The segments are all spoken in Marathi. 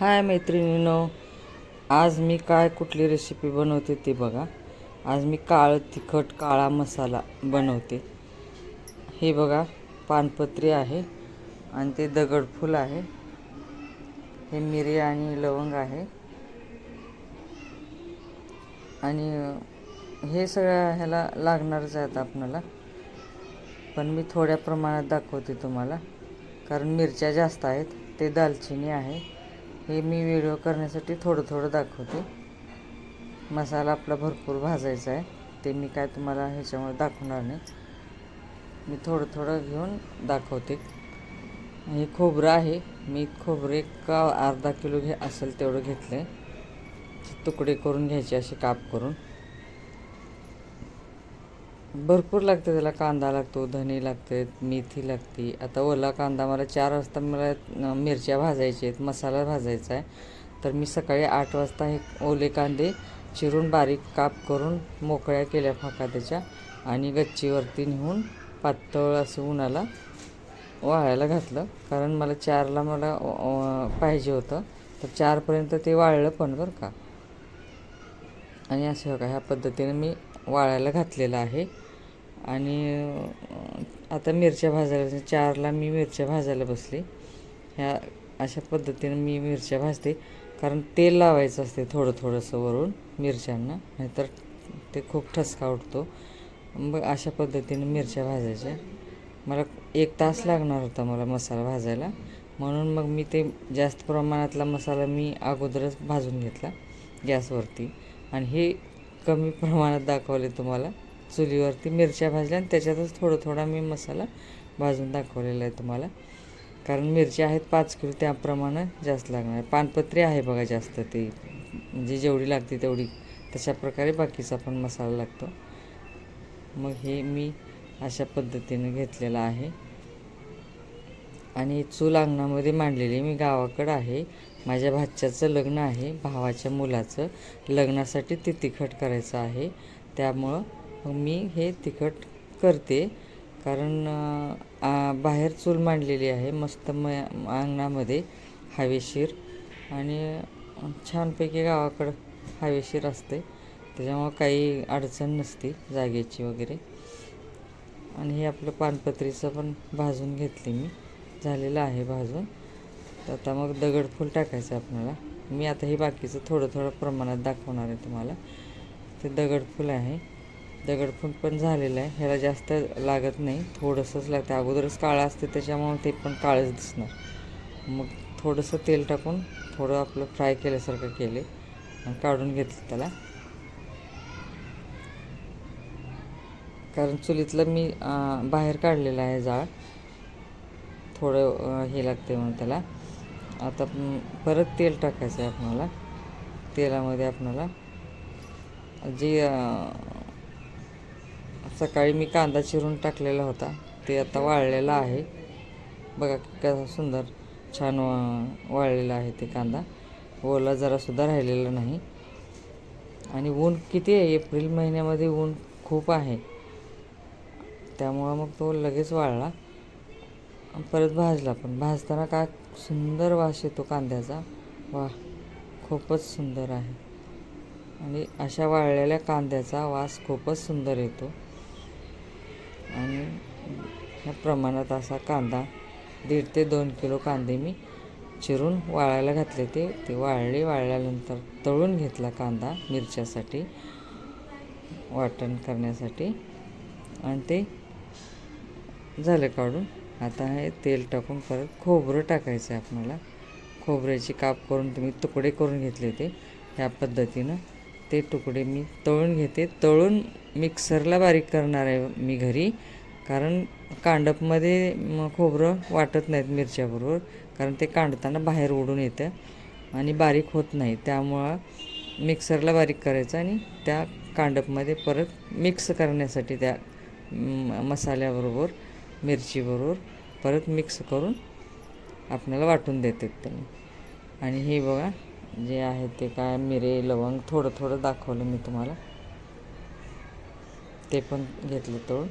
हाय मैत्रिणीनो आज मी काय कुठली रेसिपी बनवते ते बघा. आज मी काळं तिखट काळा मसाला बनवते. हे बघा पानपत्री आहे आणि ते दगडफूल आहे. हे मिरी आणि लवंग आहे. आणि हे सगळ्या ह्याला लागणारच आहेत आपणाला. पण मी थोड्या प्रमाणात दाखवते तुम्हाला. कारण मिरच्या जास्त आहेत ते दालचिनी आहे. हे मी व्हिडिओ करण्यासाठी थोडं थोडं दाखवते. मसाला आपला भरपूर भाजायचा आहे. ते मी काय तुम्हाला ह्याच्यामुळे दाखवणार नाही. मी थोडं थोडं घेऊन दाखवते. हे खोबरं आहे. मी खोबरे का अर्धा किलो घे असेल तेवढं घेतलं आहे तुकडे करून घ्यायचे असे काप करून. भरपूर लागते त्याला कांदा लागतो धने लागते मेथी लागते. आता ओला कांदा मला चार वाजता मला मिरच्या भाजायच्या आहेत मसाला भाजायचा आहे. तर मी सकाळी आठ वाजता हे ओले कांदे चिरून बारीक काप करून मोकळ्या केल्या फाका त्याच्या आणि गच्चीवरती नेऊन पातळ असं उन्हाला वाळायला घातलं. कारण मला चारला मला पाहिजे होतं. तर चारपर्यंत ते वाळलं पण बरं का. आणि असं बघा ह्या पद्धतीने मी वाळायला घातलेलं आहे. आणि आता मिरच्या भाजायला चारला मी मिरच्या भाजायला बसले. ह्या अशा पद्धतीनं मी मिरच्या भाजते. कारण तेल लावायचं असते थोडं थोडंसं वरून मिरच्यांना नाहीतर ते खूप ठसका उठतो. मग अशा पद्धतीनं मिरच्या भाजायच्या. मला एक तास लागणार होता मला मसाला भाजायला. म्हणून मग मी ते जास्त प्रमाणातला मसाला मी अगोदरच भाजून घेतला गॅसवरती. आणि हे कमी प्रमाणात दाखवले तुम्हाला. चुलीवरती मिरच्या भाजल्या आणि त्याच्यातच थोडं थोडा मी मसाला भाजून दाखवलेला आहे तुम्हाला. कारण मिरच्या आहेत पाच किलो त्याप्रमाणे जास्त लागणार आहे. पानपत्री आहे बघा जास्त ते. म्हणजे जेवढी लागते तेवढी. तशा प्रकारे बाकीचा पण मसाला लागतो. मग हे मी अशा पद्धतीने घेतलेलं आहे. आणि चूल अंगणामध्ये मांडलेली मी गावाकडं आहे. माझ्या भाच्याचं लग्न आहे भावाच्या मुलाचं लग्नासाठी ते तिखट करायचं आहे. त्यामुळं मी हे तिखट करते. कारण बाहेर चूल मांडलेली आहे मस्त म अंगणामध्ये हवेशीर आणि छानपैकी गावाकडं हवेशीर असते. त्याच्यामुळं काही अडचण नसते जागेची वगैरे. आणि हे आपलं पानपत्रीचं पण भाजून घेतले मी. झालेलं आहे भाजून. तर आता मग दगडफूल टाकायचं आहे आपल्याला. मी आता हे बाकीचं थोडं थोडं प्रमाणात दाखवणार आहे तुम्हाला. ते दगडफूल आहे. दगडफूट पण झालेलं आहे. ह्याला जास्त लागत नाही. थोडंसंच लागतं. अगोदरच काळं असते त्याच्यामुळे ते पण काळंच दिसणार. मग थोडंसं तेल टाकून थोडं आपलं फ्राय केल्यासारखं केले आणि काढून घेतलं त्याला. कारण चुलीतलं मी बाहेर काढलेलं आहे जाळ. थोडं हे लागते म्हणून त्याला. आता परत तेल टाकायचं आहे आपणाला तेलामध्ये आपणाला जे सकाळी मी कांदा चिरून टाकलेला होता. ते आता वाळलेला आहे. बघा कसा सुंदर छान वा- वाळलेला आहे ते कांदा. ओला जरासुद्धा राहिलेला नाही. आणि ऊन किती आहे? एप्रिल महिन्यामध्ये ऊन खूप आहे. त्यामुळं मग तो लगेच वाळला. परत भाजला पण. भाजताना काय सुंदर वास येतो कांद्याचा. वा खूपच सुंदर आहे. आणि अशा वाळलेल्या कांद्याचा वास खूपच सुंदर येतो. आणि ह्या प्रमाणात असा कांदा दीड ते दोन किलो कांदे मी चिरून वाळायला घातले ते. ते वाळले वाळल्यानंतर तळून घेतला कांदा मिरच्यासाठी वाटण करण्यासाठी. आणि ते झालं काढून. आता हे तेल टाकून परत खोबरं टाकायचं आहे आपल्याला. खोबऱ्याची काप करून तुम्ही तुकडे करून घेतले ते. ह्या पद्धतीनं ते तुकडे मी तळून घेते. तळून मिक्सरला बारीक करणार आहे मी घरी. कारण कांडपमध्ये खोबरं वाटत नाहीत मिरच्याबरोबर. कारण ते कांडताना बाहेर उडून येतं आणि बारीक होत नाही. त्यामुळं मिक्सरला बारीक करायचं आणि त्या कांडपमध्ये परत मिक्स करण्यासाठी त्या मसाल्याबरोबर मिरचीबरोबर परत मिक्स करून आपल्याला वाटून देतात त्यांनी आणि हे बघा जे आहे ते काय मिरे लवंग थोडं थोडं दाखवलं मी तुम्हाला. ते पण घेतलं तळून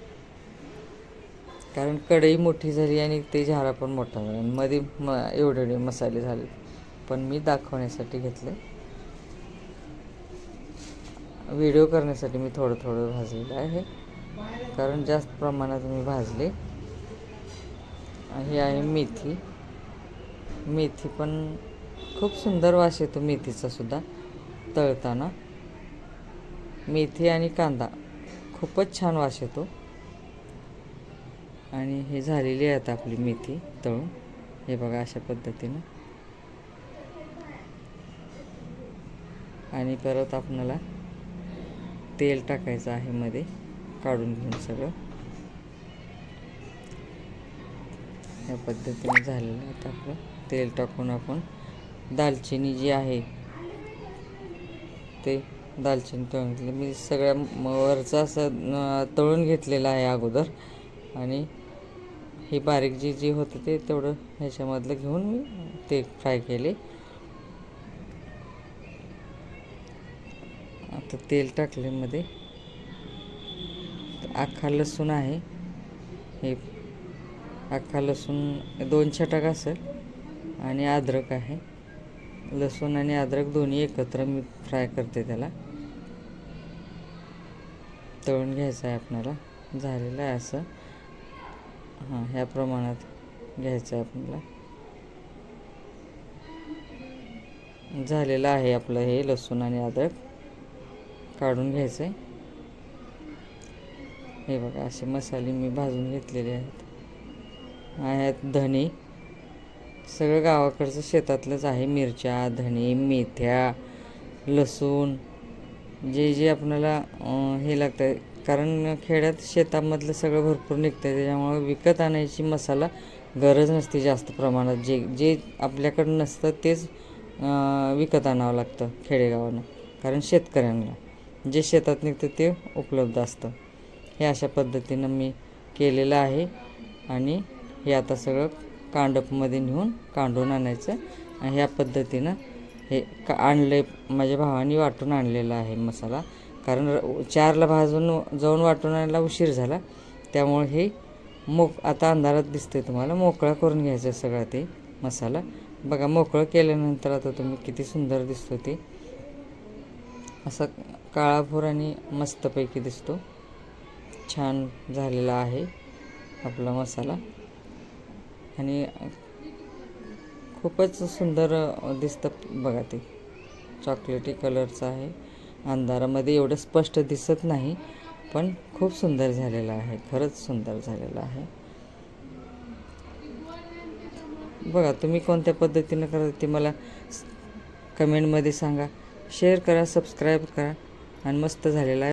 कारण कढई मोठी झाली आणि ते झारा पण मोठा झाला. मध्ये म एवढे एवढे मसाले झाले. पण मी दाखवण्यासाठी घेतलं. व्हिडिओ करण्यासाठी मी थोडं थोडं भाजलेलं आहे. कारण जास्त प्रमाणात मी भाजले. ही आहे मेथी. मेथी पण खूप सुंदर वास येतो मेथीचा सुद्धा तळताना. मेथी आणि कांदा खूपच छान वास येतो. आणि हे झालेली आहे आता आपली मेथी तळून. हे बघा अशा पद्धतीनं. आणि परत आपणाला तेल टाकायचं आहे मध्ये काढून घेऊन सगळं. या पद्धतीने झालेलं आहे आता आपलं तेल टाकून आपण दालचिनी जी आहे ते दालचिनी तळून घेतली. मी सगळ्या वरचा वरचं असं तळून घेतलेलं आहे अगोदर. आणि ही बारीक जी जी होतं ते तेवढं ह्याच्यामधलं घेऊन मी ते फ्राय केले. आता तेल टाकले मध्ये. अख्खा लसूण आहे. हे अख्खा लसूण दोन छटाक असेल आणि अद्रक आहे. लसूण आणि अद्रक दोन्ही एकत्र मी फ्राय करते त्याला. तळून घ्यायचं आहे आपल्याला झालेलं आहे असं. हां ह्या प्रमाणात घ्यायचं आहे आपल्याला झालेलं आहे आपलं हे लसूण आणि अद्रक. काढून घ्यायचं आहे हे बघा असे मसाले मी भाजून घेतलेले आहेत. आहेत धणे. सगळं गावाकडचं शेतातलंच आहे. मिरच्या धणे मेथ्या लसूण जे जे आपल्याला हे लागतं कारण खेड्यात शेतामधलं सगळं भरपूर निघतं आहे त्याच्यामुळे विकत आणायची मसाला गरज नसते जास्त प्रमाणात. जे जे आपल्याकडं नसतं तेच विकत आणावं लागतं खेडेगावानं. कारण शेतकऱ्यांना. जे शेतात निघतं ते उपलब्ध असतं. हे अशा पद्धतीनं मी केलेलं आहे. आणि हे आता सगळं कांडपमध्ये नेऊन कांडून आणायचं आणि ह्या पद्धतीनं हे का आणले माझ्या भावाने वाटून आणलेला आहे मसाला. कारण चारला भाजून जाऊन वाटून आणायला उशीर झाला. त्यामुळे हे मोक आता अंधारात दिसते तुम्हाला. मोकळा करून घ्यायचं सगळा ते मसाला. बघा मोकळं केल्यानंतर आता तुम्ही किती सुंदर दिसतो ते. असा काळाभोर आणि मस्तपैकी दिसतो. छान झालेला आहे आपला मसाला. आणि खूपच सुंदर दिसतं बघा ते. चॉकलेटी कलरचं आहे. अंधारामध्ये एवढं स्पष्ट दिसत नाही पण खूप सुंदर झालेलं आहे. खरंच सुंदर झालेलं आहे. बघा तुम्ही कोणत्या पद्धतीनं करा ते मला कमेंटमध्ये सांगा. शेअर करा सबस्क्राईब करा. आणि मस्त झालेला आहे.